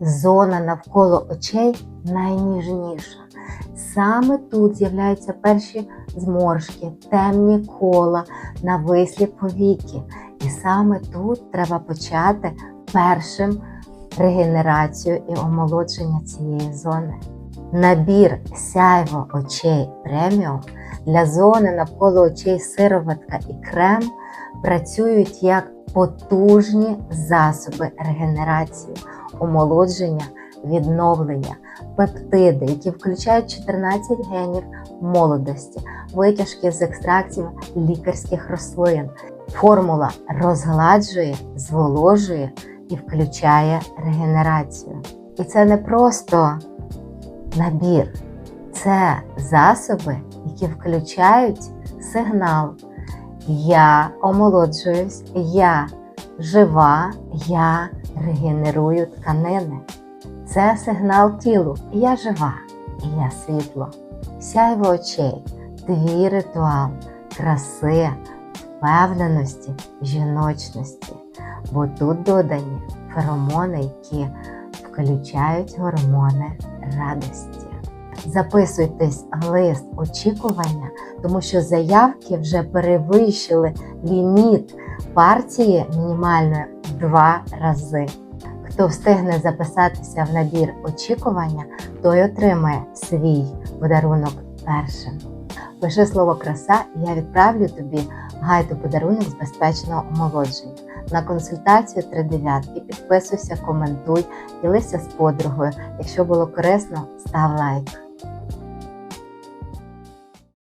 зона навколо очей найніжніша. Саме тут з'являються перші зморшки, темні кола, навислі повіки. І саме тут треба почати першим регенерацію і омолодження цієї зони. Набір сяйво очей преміум для зони навколо очей сироватка і крем працюють як потужні засоби регенерації, омолодження, відновлення, пептиди, які включають 14 генів молодості, витяжки з екстрактів лікарських рослин. Формула розгладжує, зволожує і включає регенерацію. І це не просто набір, це засоби, які включають сигнал. Я омолоджуюсь, я жива, я регенерую тканини. Це сигнал тілу. Я жива, я світло. Сяйво очей, твій ритуал, краси, впевненості, жіночності. Бо тут додані феромони, які включають гормони радості. Записуйтесь в лист очікування, тому що заявки вже перевищили ліміт партії мінімальної два рази. Хто встигне записатися в набір очікування, той отримає свій подарунок першим. Пиши слово краса, і я відправлю тобі гайду подарунок з безпечного омолодження. На консультацію 39 і підписуйся, коментуй, ділися з подругою. Якщо було корисно, став лайк.